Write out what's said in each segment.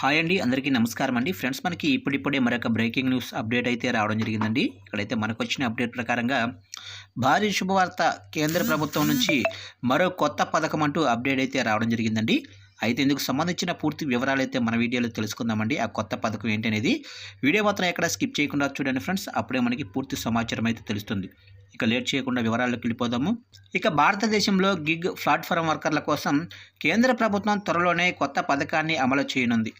Hi అండి అందరికీ నమస్కారం అండి. ఫ్రెండ్స్ మనకి ఇప్పుడిప్పుడే మరొక బ్రేకింగ్ న్యూస్ అప్డేట్ అయితే రావడం జరిగిందండి. ఇక్కడైతే మనకు వచ్చిన అప్డేట్ ప్రకారంగా భారీ శుభవార్త కేంద్ర ప్రభుత్వం నుంచి మరో కొత్త పథకం అంటూ అప్డేట్ అయితే రావడం జరిగిందండి. అయితే ఇందుకు సంబంధించిన పూర్తి వివరాలు అయితే మన వీడియోలో తెలుసుకుందామండి. ఆ కొత్త పథకం ఏంటి అనేది వీడియో మాత్రం ఎక్కడ స్కిప్ చేయకుండా చూడండి ఫ్రెండ్స్. అప్పుడే మనకి పూర్తి సమాచారం అయితే తెలుస్తుంది. ఇక లేట్ చేయకుండా వివరాల్లోకి వెళ్ళిపోదాము. ఇక భారతదేశంలో గిగ్ ప్లాట్ఫారం వర్కర్ల కోసం కేంద్ర ప్రభుత్వం త్వరలోనే కొత్త పథకాన్ని అమలు చేయనుంది.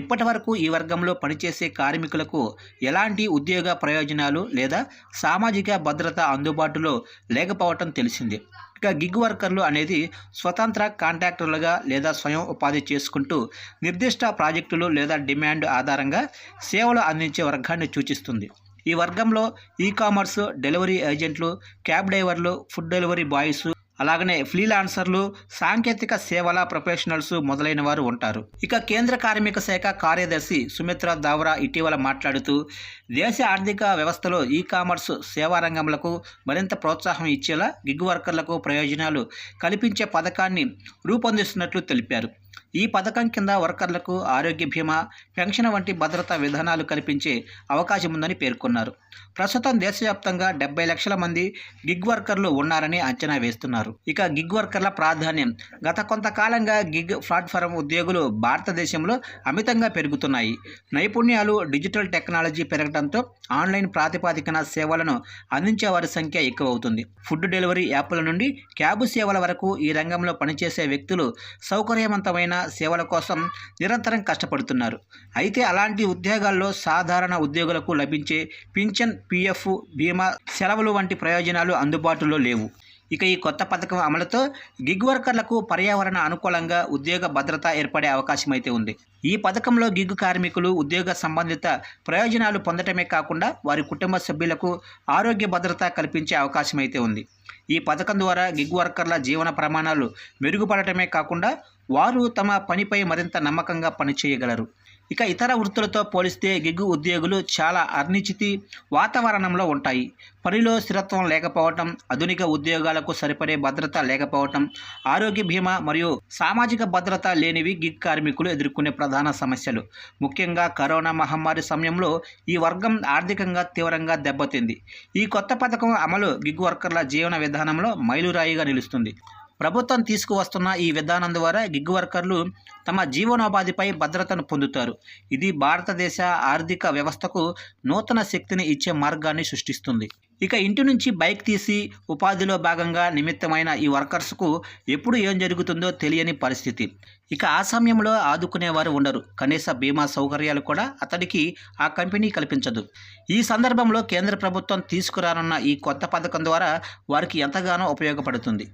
ఇప్పటి వరకు ఈ వర్గంలో పనిచేసే కార్మికులకు ఎలాంటి ఉద్యోగ ప్రయోజనాలు లేదా సామాజిక భద్రత అందుబాటులో లేకపోవటం తెలిసిందే. ఇక గిగ్ వర్కర్లు అనేది స్వతంత్ర కాంట్రాక్టర్లుగా లేదా స్వయం ఉపాధి చేసుకుంటూ నిర్దిష్ట ప్రాజెక్టులు లేదా డిమాండ్ ఆధారంగా సేవలు అందించే వర్గాన్ని సూచిస్తుంది. ఈ వర్గంలో ఈ కామర్స్ డెలివరీ ఏజెంట్లు క్యాబ్ డ్రైవర్లు ఫుడ్ డెలివరీ బాయ్స్ అలాగనే ఫ్రీలాన్సర్లు సాంకేతిక సేవల ప్రొఫెషనల్స్ మొదలైన వారు ఉంటారు. ఇక కేంద్ర కార్మిక శాఖ కార్యదర్శి సుమిత్ర దావరా ఇటీవల మాట్లాడుతూ దేశ ఆర్థిక వ్యవస్థలో ఈ కామర్స్ సేవా రంగంలకు మరింత ప్రోత్సాహం ఇచ్చేలా గిగ్ వర్కర్లకు ప్రయోజనాలు కల్పించే పథకాన్ని రూపొందిస్తున్నట్లు తెలిపారు. ఈ పథకం కింద వర్కర్లకు ఆరోగ్య బీమా పెన్షన్ వంటి భద్రతా విధానాలు కల్పించే అవకాశం ఉందని పేర్కొన్నారు. ప్రస్తుతం దేశవ్యాప్తంగా డెబ్బై లక్షల మంది గిగ్ వర్కర్లు ఉన్నారని అంచనా వేస్తున్నారు. ఇక గిగ్ వర్కర్ల ప్రాధాన్యం గత కొంతకాలంగా గిగ్ ప్లాట్ఫారం ఉద్యోగులు భారతదేశంలో అమితంగా పెరుగుతున్నాయి. నైపుణ్యాలు డిజిటల్ టెక్నాలజీ పెరగడంతో ఆన్లైన్ ప్రాతిపాదికన సేవలను అందించే వారి సంఖ్య ఎక్కువ అవుతుంది ఫుడ్ డెలివరీ యాప్ల నుండి క్యాబ్ సేవల వరకు ఈ రంగంలో పనిచేసే వ్యక్తులు సౌకర్యవంతమైన సేవల కోసం నిరంతరం కష్టపడుతున్నారు. అయితే అలాంటి ఉద్యోగాల్లో సాధారణ ఉద్యోగులకు లభించే పింఛన్ పిఎఫ్ బీమా సెలవులు వంటి ప్రయోజనాలు అందుబాటులో లేవు. ఇక ఈ కొత్త పథకం అమలుతో గిగ్ వర్కర్లకు పర్యావరణ అనుకూలంగా ఉద్యోగ భద్రత ఏర్పడే అవకాశం అయితే ఉంది. ఈ పథకంలో గిగ్ కార్మికులు ఉద్యోగ సంబంధిత ప్రయోజనాలు పొందటమే కాకుండా వారి కుటుంబ సభ్యులకు ఆరోగ్య భద్రత కల్పించే అవకాశం అయితే ఉంది. ఈ పథకం ద్వారా గిగ్ వర్కర్ల జీవన ప్రమాణాలు మెరుగుపడటమే కాకుండా వారు తమ పనిపై మరింత నమ్మకంగా పనిచేయగలరు. ఇక ఇతర వృత్తులతో పోలిస్తే గిగ్గు ఉద్యోగులు చాలా అనిశ్చితి వాతావరణంలో ఉంటాయి. పనిలో స్థిరత్వం లేకపోవటం ఆధునిక ఉద్యోగాలకు సరిపడే భద్రత లేకపోవటం ఆరోగ్య బీమా మరియు సామాజిక భద్రత లేనివి గిగ్ కార్మికులు ఎదుర్కొనే ప్రధాన సమస్యలు. ముఖ్యంగా కరోనా మహమ్మారి సమయంలో ఈ వర్గం ఆర్థికంగా తీవ్రంగా దెబ్బతింది. ఈ కొత్త పథకం అమలు గిగ్ వర్కర్ల జీవన విధానంలో మైలురాయిగా నిలుస్తుంది. ప్రభుత్వం తీసుకువస్తున్న ఈ విధానం ద్వారా గిగ్ వర్కర్లు తమ జీవనోపాధిపై భద్రతను పొందుతారు. ఇది భారతదేశ ఆర్థిక వ్యవస్థకు నూతన శక్తిని ఇచ్చే మార్గాన్ని సృష్టిస్తుంది. ఇక ఇంటి నుంచి బైక్ తీసి ఉపాధిలో భాగంగా నిమిత్తమైన ఈ వర్కర్స్కు ఎప్పుడు ఏం జరుగుతుందో తెలియని పరిస్థితి. ఇక ఆ సమయంలో ఆదుకునేవారు ఉండరు. కనీస బీమా సౌకర్యాలు కూడా అతడికి ఆ కంపెనీ కల్పించదు. ఈ సందర్భంలో కేంద్ర ప్రభుత్వం తీసుకురానున్న ఈ కొత్త పథకం ద్వారా వారికి ఎంతగానో ఉపయోగపడుతుంది.